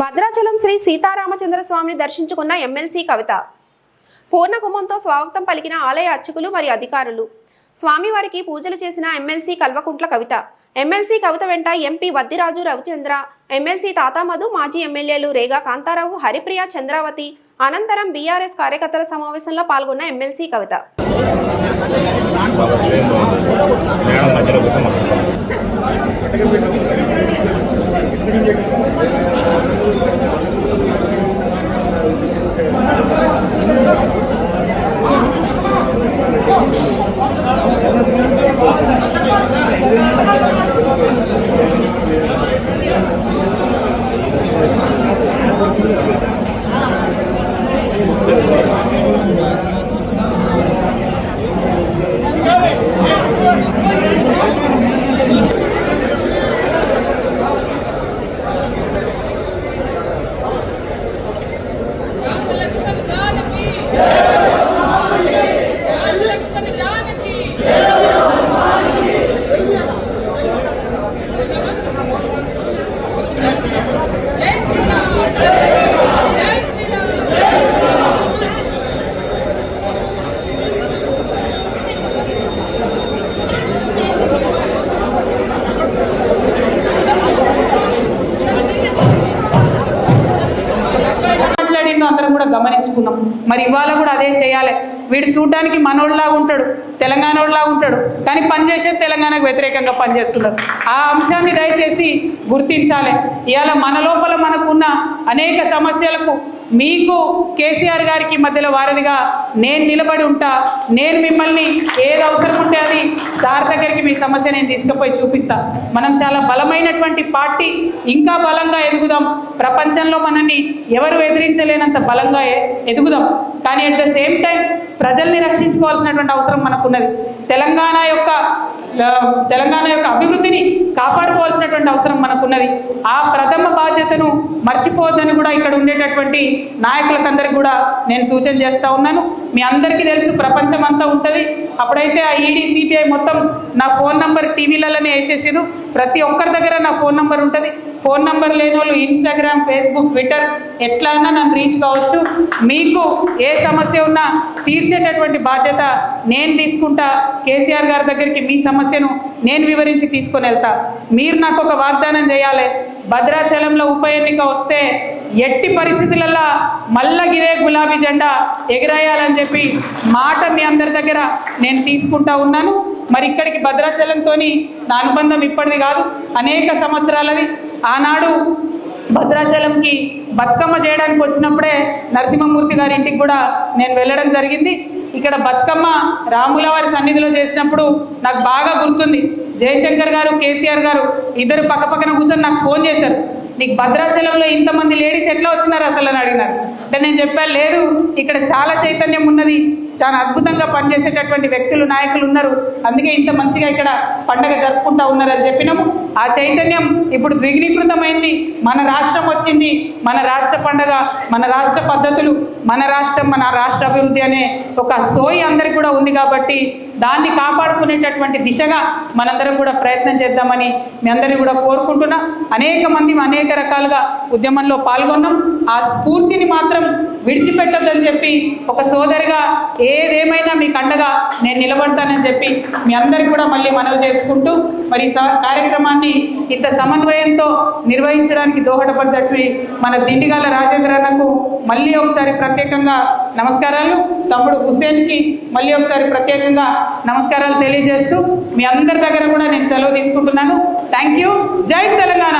భద్రాచలం శ్రీ సీతారామచంద్ర స్వామిని దర్శించుకున్న ఎమ్మెల్సీ కవిత. పూర్ణకుంభంతో స్వాగతం పలికిన ఆలయ అర్చకులు మరియు అధికారులు. స్వామివారికి పూజలు చేసిన ఎమ్మెల్సీ కల్వకుంట్ల కవిత. ఎమ్మెల్సీ కవిత వెంట ఎంపీ వద్దిరాజు రవిచంద్ర ఎమ్మెల్సీ తాతామధు మాజీ ఎమ్మెల్యేలు రేగా కాంతారావు హరిప్రియ చంద్రావతి అనంతరం బీఆర్ఎస్ కార్యకర్తల సమావేశంలో పాల్గొన్న ఎమ్మెల్సీ కవిత. はい。కూడా మరి ఇవాళ కూడా అదే చేయాలి. వీడు చూడడానికి మనోళ్ళలాగా ఉంటాడు తెలంగాణోళ్ళలాగా ఉంటాడు కానీ పనిచేసేది తెలంగాణకు వ్యతిరేకంగా పనిచేస్తున్నాడు ఆ అంశాన్ని దయచేసి గుర్తించాలి. ఇవాళ మన లోపల ఉన్న అనేక సమస్యలకు మీకు కేసీఆర్ గారికి మధ్యలో వారధిగా నేను నిలబడి ఉంటా నేను మిమ్మల్ని ఏది అవసరం ఉంటే అది సార్ దగ్గరికి మీ సమస్య నేను తీసుకుపోయి చూపిస్తా. మనం చాలా బలమైనటువంటి పార్టీ ఇంకా బలంగా ఎదుగుదాం. ప్రపంచంలో మనల్ని ఎవరు ఎదిరించలేనంత బలంగా ఎదుగుదాం. కానీ అట్ ద సేమ్ టైం ప్రజల్ని రక్షించుకోవాల్సినటువంటి అవసరం మనకున్నది. తెలంగాణ యొక్క తెలంగాణ యొక్క అభివృద్ధిని కాపాడుకోవాల్సినటువంటి అవసరం మనకున్నది. ఆ ప్రథమ బాధ్యతను మర్చిపోవద్దని కూడా ఇక్కడ ఉండేటటువంటి నాయకులకందరికి కూడా నేను సూచన చేస్తూ ఉన్నాను. మీ అందరికీ తెలుసు ప్రపంచం అంతా ఉంటుంది. అప్పుడైతే ఆ ఈడీ సిబిఐ మొత్తం నా ఫోన్ నంబర్ టీవీలలోనే వేసేసారు ప్రతి ఒక్కరి దగ్గర నా ఫోన్ నంబర్ ఉంటుంది. ఫోన్ నంబర్ లేని వాళ్ళు ఇన్స్టాగ్రామ్ ఫేస్బుక్ ట్విట్టర్ ఎట్లా అన్నా నన్ను రీచ్ కావచ్చు. మీకు ఏ సమస్య ఉన్నా తీర్చేటటువంటి బాధ్యత నేను తీసుకుంటా. కేసీఆర్ గారి దగ్గరికి మీ సమస్యను నేను వివరించి తీసుకొని వెళ్తా. మీరు నాకు ఒక వాగ్దానం చేయాలి. భద్రాచలంలో ఉప ఎన్నిక వస్తే ఎట్టి పరిస్థితులలో మళ్ళా గులాబీ జెండా ఎగిరేయాలని చెప్పి మాట మీ అందరి దగ్గర నేను తీసుకుంటా ఉన్నాను. మరి ఇక్కడికి భద్రాచలంతో నా అనుబంధం ఇప్పటిది కాదు. అనేక సంవత్సరాలది. ఆనాడు భద్రాచలంకి బతుకమ్మ చేయడానికి వచ్చినప్పుడే నరసింహమూర్తి గారి ఇంటికి కూడా నేను వెళ్ళడం జరిగింది. ఇక్కడ బతుకమ్మ రాముల వారి సన్నిధిలో చేసినప్పుడు నాకు బాగా గుర్తుంది. జయశంకర్ గారు కేసీఆర్ గారు ఇద్దరు పక్క పక్కన కూర్చొని నాకు ఫోన్ చేశారు. నీకు భద్రాచలంలో ఇంతమంది లేడీస్ ఎట్లా వచ్చినారు అసలు అని అడిగినారు. అంటే నేను చెప్పాను లేదు ఇక్కడ చాలా చైతన్యం ఉన్నది. చాలా అద్భుతంగా పనిచేసేటటువంటి వ్యక్తులు నాయకులు ఉన్నారు. అందుకే ఇంత మంచిగా ఇక్కడ పండగ జరుపుకుంటా ఉన్నారని చెప్పినాము. ఆ చైతన్యం ఇప్పుడు ద్విగుణీకృతమైంది. మన రాష్ట్రం వచ్చింది. మన రాష్ట్ర పండగ మన రాష్ట్ర పద్ధతులు మన రాష్ట్రం మన రాష్ట్ర అభివృద్ధి అనే ఒక సోయి అందరికి కూడా ఉంది కాబట్టి దాన్ని కాపాడుకునేటటువంటి దిశగా మనందరం కూడా ప్రయత్నం చేద్దామని మీ అందరినీ కూడా కోరుకుంటున్నా. అనేక మంది అనేక రకాలుగా ఉద్యమంలో పాల్గొన్నాం. ఆ స్ఫూర్తిని మాత్రం విడిచిపెట్టొద్దని చెప్పి ఒక సోదరిగా ఏదేమైనా మీకు అండగా నేను నిలబడతానని చెప్పి మీ అందరికీ కూడా మళ్ళీ మనవి చేసుకుంటూ మరి ఈ స- కార్యక్రమాన్ని ఇంత సమన్వయంతో నిర్వహించడానికి దోహదపడ్డట్టు మన దిండిగాల రాజేంద్ర అన్నకు మళ్ళీ ఒకసారి ప్రత్యేకంగా నమస్కారాలు. తమ్ముడు హుసేన్కి మళ్ళీ ఒకసారి ప్రత్యేకంగా నమస్కారాలు తెలియజేస్తూ మీ అందరి దగ్గర కూడా నేను సెలవు తీసుకుంటున్నాను. Thank you. జై తెలంగాణ.